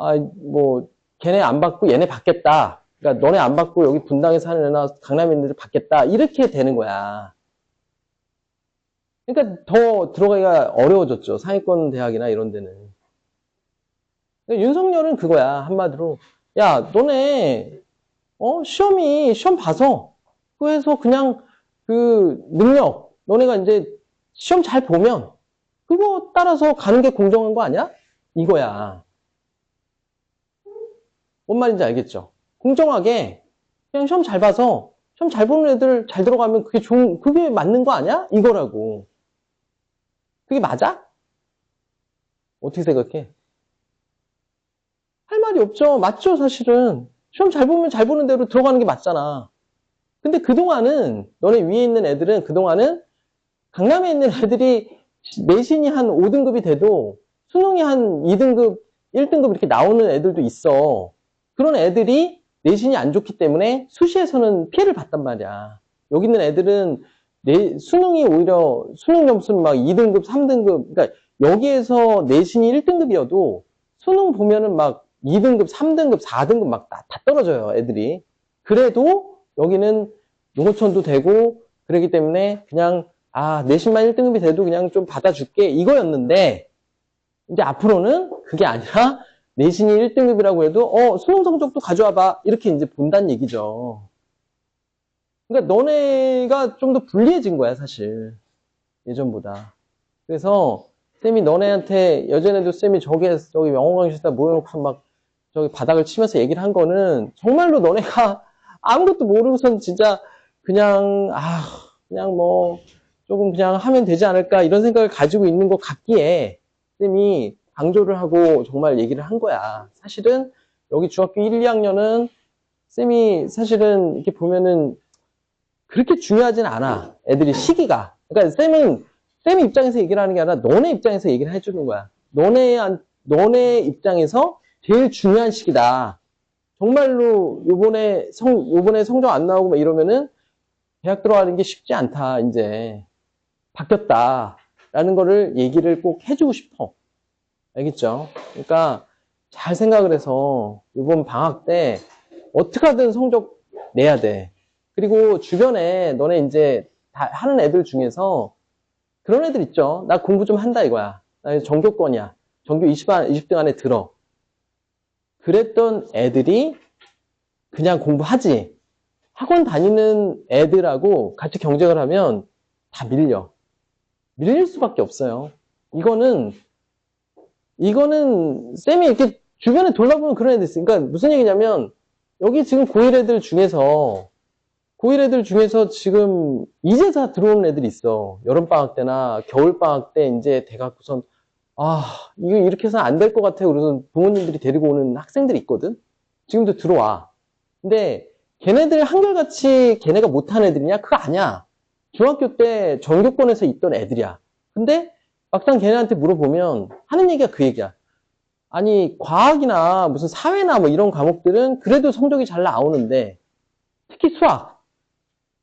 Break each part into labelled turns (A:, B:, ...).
A: 아, 뭐, 걔네 안 받고 얘네 받겠다. 그러니까 너네 안 받고 여기 분당에 사는 애나 강남에 있는 애들 받겠다. 이렇게 되는 거야. 그러니까 더 들어가기가 어려워졌죠. 상위권 대학이나 이런 데는. 윤석열은 그거야. 한마디로. 야, 너네, 어, 시험이, 시험 봐서, 그래서 그냥 그 능력, 너네가 이제 시험 잘 보면, 그거 따라서 가는 게 공정한 거 아니야? 이거야. 뭔 말인지 알겠죠? 공정하게, 그냥 시험 잘 봐서, 시험 잘 보는 애들 잘 들어가면 그게 좋은, 그게 맞는 거 아니야? 이거라고. 그게 맞아? 어떻게 생각해? 할 말이 없죠. 맞죠, 사실은. 시험 잘 보면 잘 보는 대로 들어가는 게 맞잖아. 근데 그동안은, 너네 위에 있는 애들은 그동안은 강남에 있는 애들이 내신이 한 5등급이 돼도 수능이 한 2등급, 1등급 이렇게 나오는 애들도 있어. 그런 애들이 내신이 안 좋기 때문에 수시에서는 피해를 봤단 말이야. 여기 있는 애들은 내, 수능이 오히려 수능 점수는 막 2등급, 3등급, 그러니까 여기에서 내신이 1등급이어도 수능 보면은 막 2등급, 3등급, 4등급 막 다 떨어져요, 애들이. 그래도 여기는 농어촌도 되고 그러기 때문에 그냥 아, 내신만 1등급이 돼도 그냥 좀 받아줄게 이거였는데 이제 앞으로는 그게 아니라 내신이 1등급이라고 해도 어, 수능 성적도 가져와 봐. 이렇게 이제 본다는 얘기죠. 그러니까 너네가 좀 더 불리해진 거야, 사실. 예전보다. 그래서 쌤이 너네한테 예전에도 쌤이 저기 저기 영어 강의실다 모여놓고 막 저기 바닥을 치면서 얘기를 한 거는 정말로 너네가 아무것도 모르고선 진짜 그냥 아 그냥 뭐 조금 그냥 하면 되지 않을까 이런 생각을 가지고 있는 것 같기에 쌤이 강조를 하고 정말 얘기를 한 거야. 사실은 여기 중학교 1, 2학년은 쌤이 사실은 이렇게 보면은 그렇게 중요하진 않아. 애들이 시기가. 그러니까 쌤은 쌤 입장에서 얘기를 하는 게 아니라 너네 입장에서 얘기를 해주는 거야. 너네 너네 입장에서 제일 중요한 시기다. 정말로 요번에 성 요번에 성적 안 나오고 막 이러면은 대학 들어가는 게 쉽지 않다. 이제 바뀌었다라는 거를 얘기를 꼭 해주고 싶어. 알겠죠? 그러니까 잘 생각을 해서 이번 방학 때 어떻게 하든 성적 내야 돼. 그리고 주변에 너네 이제 다 하는 애들 중에서 그런 애들 있죠. 나 공부 좀 한다 이거야. 나 전교권이야. 전교 20, 20등 안에 들어. 그랬던 애들이 그냥 공부하지. 학원 다니는 애들하고 같이 경쟁을 하면 다 밀려. 밀릴 수밖에 없어요. 이거는 이거는 쌤이 이렇게 주변에 돌아보면 그런 애들 있어요. 그러니까 무슨 얘기냐면 여기 지금 고1 애들 중에서 고1 애들 중에서 지금 이제 다 들어오는 애들이 있어. 여름방학 때나 겨울방학 때 이제 대갖고선 아 이거 이렇게 해서는 안될 것 같아요. 그래서 부모님들이 데리고 오는 학생들이 있거든. 지금도 들어와. 근데 걔네들 한결같이 걔네가 못한 애들이냐? 그거 아니야. 중학교 때 전교권에서 있던 애들이야. 근데 막상 걔네한테 물어보면 하는 얘기가 그 얘기야. 아니 과학이나 무슨 사회나 뭐 이런 과목들은 그래도 성적이 잘 나오는데 특히 수학.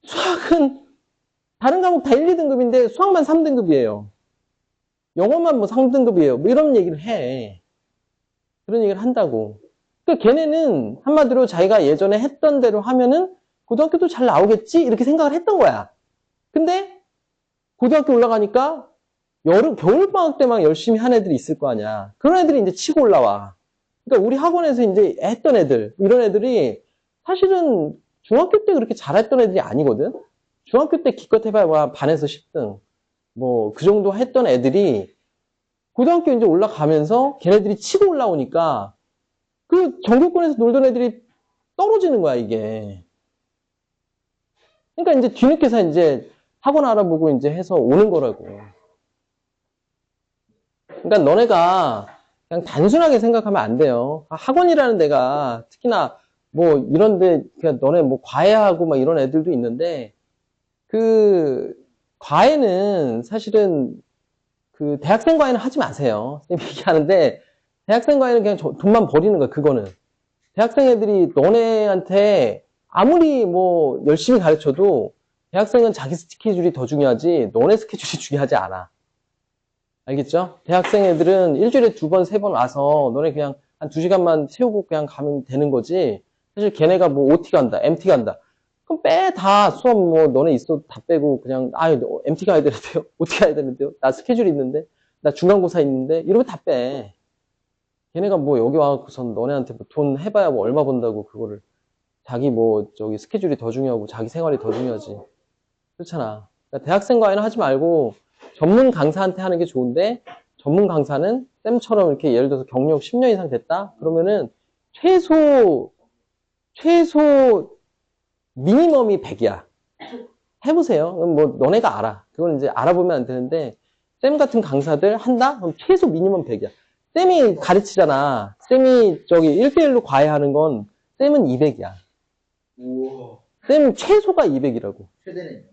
A: 수학은 다른 과목 다 1, 2등급인데 수학만 3등급이에요. 영어만 뭐 3등급이에요. 뭐 이런 얘기를 해. 그런 얘기를 한다고. 그러니까 걔네는 한마디로 자기가 예전에 했던 대로 하면은 고등학교도 잘 나오겠지? 이렇게 생각을 했던 거야. 근데 고등학교 올라가니까 여름, 겨울방학 때만 열심히 한 애들이 있을 거 아니야. 그런 애들이 이제 치고 올라와. 그러니까 우리 학원에서 이제 했던 애들, 이런 애들이 사실은 중학교 때 그렇게 잘했던 애들이 아니거든? 중학교 때 기껏 해봐야 반에서 10등. 뭐, 그 정도 했던 애들이 고등학교 이제 올라가면서 걔네들이 치고 올라오니까 그 전교권에서 놀던 애들이 떨어지는 거야, 이게. 그러니까 이제 뒤늦게서 이제 학원 알아보고 이제 해서 오는 거라고. 그러니까 너네가 그냥 단순하게 생각하면 안 돼요. 학원이라는 데가 특히나 뭐 이런데 그냥 너네 뭐 과외하고 막 이런 애들도 있는데 그 과외는 사실은 그 대학생 과외는 하지 마세요. 선생님 얘기하는데 대학생 과외는 그냥 돈만 버리는 거야. 그거는 대학생 애들이 너네한테 아무리 뭐 열심히 가르쳐도 대학생은 자기 스케줄이 더 중요하지 너네 스케줄이 중요하지 않아. 알겠죠? 대학생 애들은 일주일에 두 번, 세 번 와서 너네 그냥 한 두 시간만 채우고 그냥 가면 되는 거지. 사실 걔네가 뭐 OT 간다, MT 간다. 그럼 빼, 다 수업 뭐 너네 있어도 다 빼고 그냥, 아, MT 가야 되는데요? OT 가야 되는데요? 나 스케줄 있는데? 나 중간고사 있는데? 이러면 다 빼. 걔네가 뭐 여기 와갖고선 너네한테 뭐 돈 해봐야 뭐 얼마 번다고 그거를 자기 뭐 저기 스케줄이 더 중요하고 자기 생활이 더 중요하지. 그렇잖아. 그러니까 대학생 과외는 하지 말고 전문 강사한테 하는 게 좋은데 전문 강사는 쌤처럼 이렇게 예를 들어서 경력 10년 이상 됐다? 그러면은 최소 최소 미니멈이 100이야. 해보세요. 그럼 뭐 너네가 알아. 그건 이제 알아보면 안 되는데 쌤 같은 강사들 한다? 그럼 최소 미니멈 100이야. 쌤이 가르치잖아. 쌤이 저기 1대1로 과외하는 건 쌤은 200이야.
B: 우와.
A: 쌤 최소가 200이라고.
B: 최대는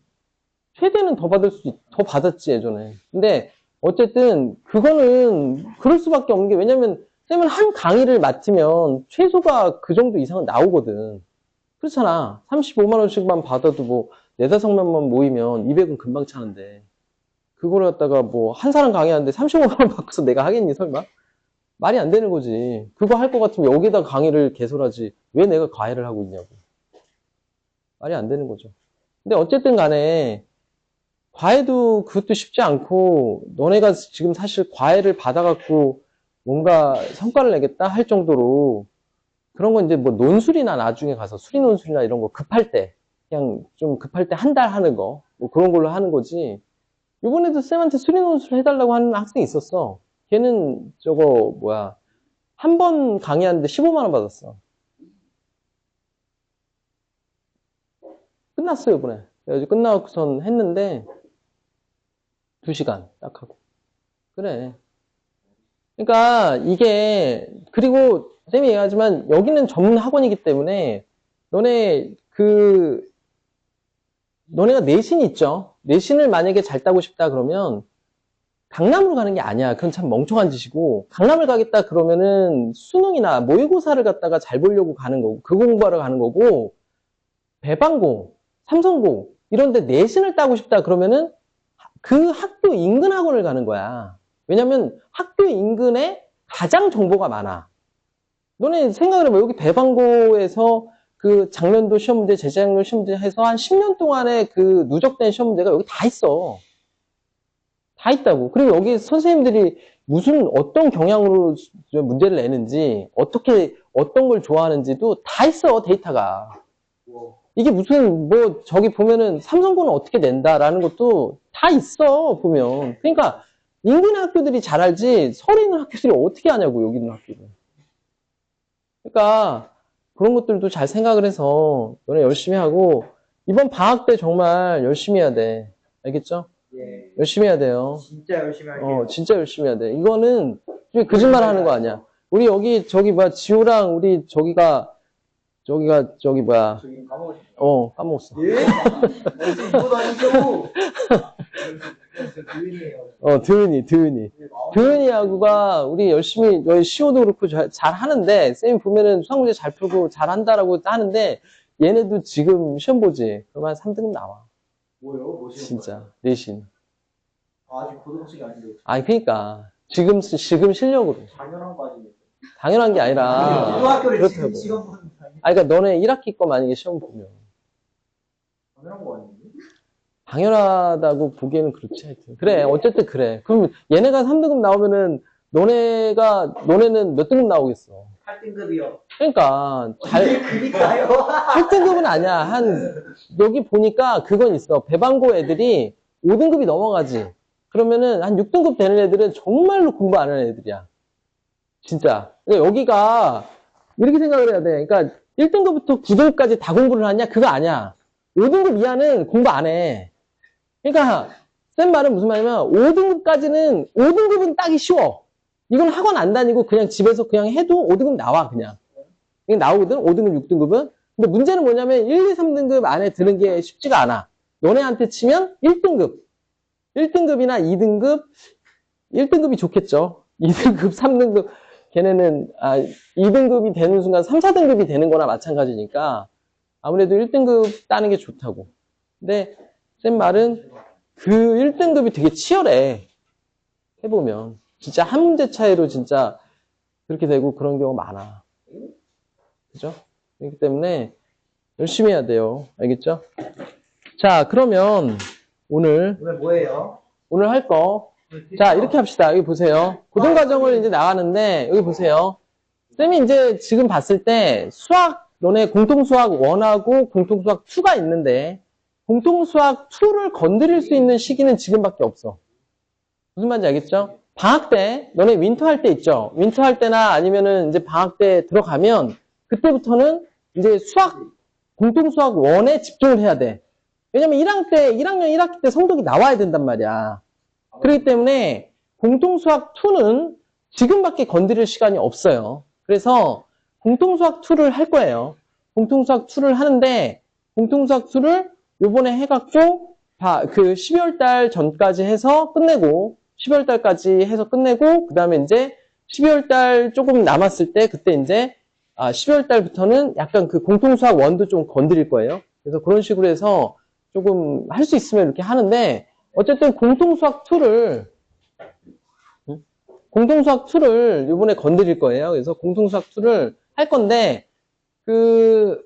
A: 최대는 더 받을 수, 있- 더 받았지, 예전에. 근데, 어쨌든, 그거는, 그럴 수밖에 없는 게, 왜냐면, 쌤은 한 강의를 맡으면, 최소가 그 정도 이상은 나오거든. 그렇잖아. 35만원씩만 받아도 뭐, 네다섯 명만 모이면, 200은 금방 차는데, 그걸 갖다가 뭐, 한 사람 강의하는데 35만원 받고서 내가 하겠니, 설마? 말이 안 되는 거지. 그거 할 것 같으면 여기다 강의를 개설하지. 왜 내가 과외를 하고 있냐고. 말이 안 되는 거죠. 근데 어쨌든 간에, 과외도 그것도 쉽지 않고 너네가 지금 사실 과외를 받아갖고 뭔가 성과를 내겠다 할 정도로 그런 건 이제 뭐 논술이나 나중에 가서 수리 논술이나 이런 거 급할 때 그냥 좀 급할 때 한 달 하는 거 뭐 그런 걸로 하는 거지. 이번에도 쌤한테 수리 논술 해달라고 하는 학생이 있었어. 걔는 저거 뭐야 한 번 강의하는데 15만 원 받았어. 끝났어요 이번에. 그래가지고 끝나고선 했는데 두 시간 딱 하고. 그래. 그러니까 이게 그리고 쌤이 얘기하지만 여기는 전문 학원이기 때문에 너네 그 너네가 내신 있죠. 내신을 만약에 잘 따고 싶다 그러면 강남으로 가는 게 아니야. 그건 참 멍청한 짓이고 강남을 가겠다 그러면은 수능이나 모의고사를 갖다가 잘 보려고 가는 거고 그거 공부하러 가는 거고 배방고, 삼성고 이런데 내신을 따고 싶다 그러면은 그 학교 인근 학원을 가는 거야. 왜냐면 학교 인근에 가장 정보가 많아. 너네 생각을 해봐. 여기 대방고에서 그 작년도 시험 문제, 재작년 시험 문제 해서 한 10년 동안의 그 누적된 시험 문제가 여기 다 있어. 다 있다고. 그리고 여기 선생님들이 무슨 어떤 경향으로 문제를 내는지, 어떻게, 어떤 걸 좋아하는지도 다 있어, 데이터가. 이게 무슨 뭐 저기 보면은 삼성고는 어떻게 낸다라는 것도 다 있어 보면 그러니까 인근 학교들이 잘 알지 서울에 있는 학교들이 어떻게 하냐고 여기 있는 학교를 그러니까 그런 것들도 잘 생각을 해서 너네 열심히 하고 이번 방학 때 정말 열심히 해야 돼 알겠죠?
B: 예.
A: 열심히 해야 돼요
B: 진짜 열심히 할게요.
A: 어 진짜 열심히 해야 돼 이거는 거짓말 하는 거 아니야 우리 여기 저기 뭐야 지호랑 우리 저기가 저기가 저기 뭐야
B: 저기 까먹었어.
A: 어 까먹었어
B: 예? 무슨 이거 아니죠?
A: 어, 드은이, 드은이. 드은이하고가 우리 열심히, 여기 시오도 그렇고 잘, 잘 하는데, 쌤이 보면은 수학 문제 잘 풀고 잘 한다라고 하는데, 얘네도 지금 시험 보지. 그러면 한 3등급 나와.
B: 뭐요? 뭐시는
A: 진짜. 내신.
B: 거예요? 아직 고등학생이 아닌데
A: 아니, 그니까. 지금, 쓰- 지금 실력으로.
B: 당연한 거 아니에요?
A: 당연한 게 아니라.
B: 고등학교를. 지금 시간 보는 당연-
A: 아, 그니까 너네 1학기 거 만약에 시험 보면.
B: 당연한 거 아니에요?
A: 당연하다고 보기에는 그렇지, 하여튼. 그래, 어쨌든 그래. 그럼 얘네가 3등급 나오면은, 너네가, 너네는 몇 등급 나오겠어.
B: 8등급이요.
A: 그러니까, 잘,
B: 그니까요.
A: 8등급은 아니야. 한, 여기 보니까 그건 있어. 배방고 애들이 5등급이 넘어가지. 그러면은 한 6등급 되는 애들은 정말로 공부 안 하는 애들이야. 진짜. 그러니까 여기가 이렇게 생각을 해야 돼. 그러니까 1등급부터 9등급까지 다 공부를 하냐? 그거 아니야. 5등급 이하는 공부 안 해. 그러니까 쌤 말은 무슨 말이냐면 5등급까지는 5등급은 따기 쉬워. 이건 학원 안 다니고 그냥 집에서 그냥 해도 5등급 나와 그냥. 이게 나오거든. 5등급, 6등급은. 근데 문제는 뭐냐면 1, 2, 3등급 안에 드는 게 쉽지가 않아. 너네한테 치면 1등급. 1등급이나 2등급, 1등급이 좋겠죠. 2등급, 3등급. 걔네는, 아, 2등급이 되는 순간 3, 4등급이 되는 거나 마찬가지니까 아무래도 1등급 따는 게 좋다고. 근데 쌤 말은 그 1등급이 되게 치열해. 해보면. 진짜 한 문제 차이로 진짜 그렇게 되고 그런 경우가 많아. 그죠? 그렇기 때문에 열심히 해야 돼요. 알겠죠? 자, 그러면 오늘,
B: 오늘 뭐예요?
A: 오늘 할 거. 자, 이렇게 합시다. 여기 보세요. 고등과정을 이제 나가는데, 여기 보세요. 쌤이 이제 지금 봤을 때 수학, 너네 공통수학 1하고 공통수학 2가 있는데, 공통수학 2를 건드릴 수 있는 시기는 지금밖에 없어. 무슨 말인지 알겠죠? 방학 때, 너네 윈터 할 때 있죠? 윈터 할 때나 아니면은 이제 방학 때 들어가면, 그때부터는 이제 수학, 공통수학 1에 집중을 해야 돼. 왜냐면 1학년 때, 1학년 1학기 때 성적이 나와야 된단 말이야. 그렇기 때문에 공통수학 2는 지금밖에 건드릴 시간이 없어요. 그래서 공통수학 2를 할 거예요. 공통수학 2를 하는데 공통수학 2를 요번에 해갖고 다그 12월 달 전까지 해서 끝내고 12월 달까지 해서 끝내고 그 다음에 이제 12월 달 조금 남았을 때 그때 이제 아 12월 달부터는 약간 그 공통수학 1도 좀 건드릴 거예요. 그래서 그런 식으로 해서 조금 할 수 있으면 이렇게 하는데 어쨌든 공통수학 2를 공통수학 2를 이번에 건드릴 거예요. 그래서 공통수학 2를 할 건데 그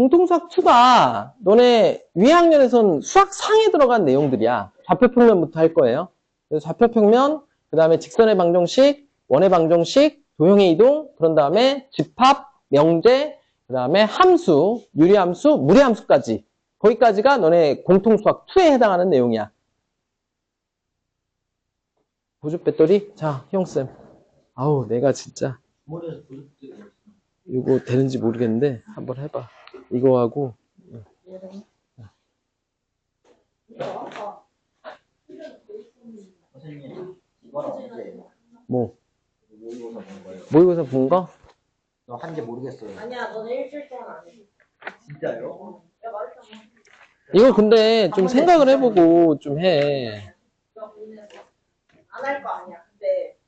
A: 공통수학 2가 너네 위학년에선 수학 상에 들어간 내용들이야. 좌표평면부터 할 거예요. 그래서 좌표평면, 그 다음에 직선의 방정식, 원의 방정식, 도형의 이동, 그런 다음에 집합, 명제, 그 다음에 함수, 유리함수, 무리함수까지 거기까지가 너네 공통수학 2에 해당하는 내용이야. 보조 배터리? 자, 형쌤. 아우, 내가 진짜 이거 되는지 모르겠는데 한번 해봐. 이거 하고
B: 이건 언제
A: 뭐
B: 모의고사 본 거예요?
A: 모의고사 본 거?
B: 저 한지 모르겠어요.
C: 아니야, 너는 일주일 동안 안 해.
B: 진짜요?
A: 이거 근데 좀 생각을 해보고 좀 해.
C: 보내서 안할 거 아니야. 근데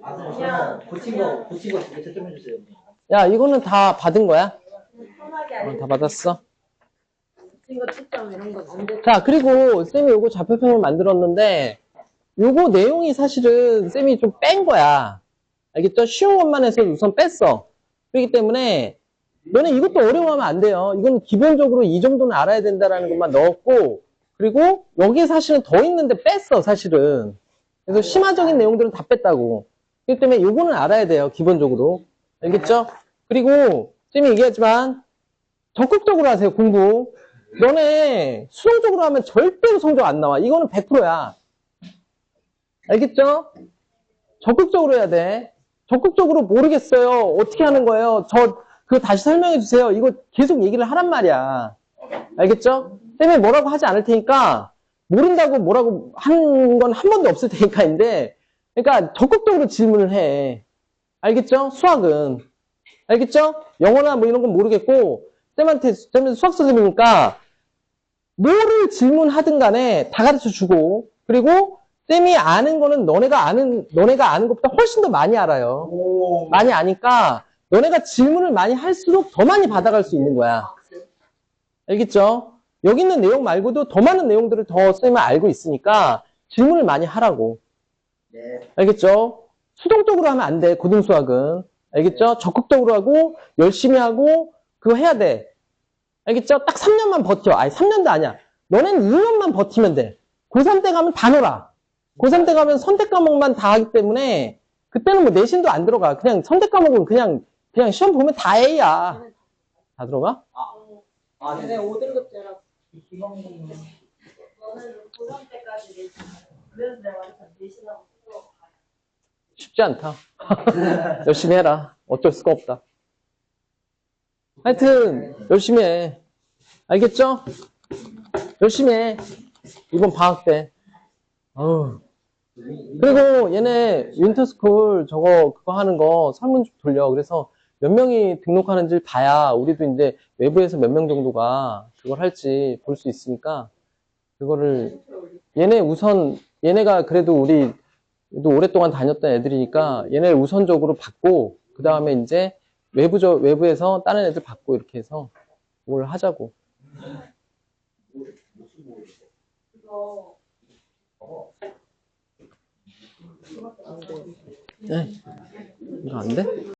B: 아 저는 고친 거 고친 거 채점해 주세요.
A: 야, 이거는 다 받은 거야? 어. 다 받았어? 자, 그리고 쌤이 요거 좌표평을 만들었는데 요거 내용이 사실은 쌤이 좀 뺀 거야. 알겠죠? 쉬운 것만 해서 우선 뺐어. 그렇기 때문에 너네 이것도 어려워하면 안 돼요. 이건 기본적으로 이 정도는 알아야 된다라는 것만 넣었고 그리고 여기에 사실은 더 있는데 뺐어, 사실은. 그래서 심화적인 내용들은 다 뺐다고. 그렇기 때문에 요거는 알아야 돼요, 기본적으로. 알겠죠? 그리고 쌤이 얘기하지만 적극적으로 하세요, 공부. 너네 수동적으로 하면 절대로 성적 안 나와. 이거는 100%야. 알겠죠? 적극적으로 해야 돼. 적극적으로 모르겠어요. 어떻게 하는 거예요? 저 그거 다시 설명해 주세요. 이거 계속 얘기를 하란 말이야. 알겠죠? 쌤이 뭐라고 하지 않을 테니까 모른다고 뭐라고 한 건 한 번도 없을 테니까인데 그러니까 적극적으로 질문을 해. 알겠죠? 수학은. 알겠죠? 영어나 뭐 이런 건 모르겠고 쌤한테 쌤은 수학 선생님이니까 뭐를 질문하든 간에 다 가르쳐 주고 그리고 쌤이 아는 거는 너네가 아는 너네가 아는 것보다 훨씬 더 많이 알아요.
B: 오.
A: 많이 아니까 너네가 질문을 많이 할수록 더 많이 받아갈 수 있는 거야. 알겠죠? 여기 있는 내용 말고도 더 많은 내용들을 더 쌤은 알고 있으니까 질문을 많이 하라고.
B: 네.
A: 알겠죠? 수동적으로 하면 안 돼, 고등수학은. 알겠죠? 적극적으로 하고, 열심히 하고, 그거 해야 돼. 알겠죠? 딱 3년만 버텨. 아니, 3년도 아니야. 너넨 2년만 버티면 돼. 고3 때 가면 다 놀아. 고3 때 가면 선택 과목만 다 하기 때문에, 그때는 뭐 내신도 안 들어가. 그냥 선택 과목은 그냥, 그냥 시험 보면 다 A야. 다 들어가?
C: 아내
B: 네.
C: 5등급제라.
B: 이건
C: 너는 고3 때까지 내신. 그래서 내가. 내신하고.
A: 쉽지 않다. 열심히 해라. 어쩔 수가 없다. 하여튼, 열심히 해. 알겠죠? 열심히 해. 이번 방학 때. 어우. 그리고 얘네 윈터스쿨 저거 그거 하는 거 설문 좀 돌려. 그래서 몇 명이 등록하는지 봐야 우리도 이제 외부에서 몇 명 정도가 그걸 할지 볼 수 있으니까 그거를 얘네 우선 얘네가 그래도 우리 또 오랫동안 다녔던 애들이니까 얘네를 우선적으로 받고 그 다음에 이제 외부저 외부에서 다른 애들 받고 이렇게 해서 뭘 하자고. 네. 이거 안 돼?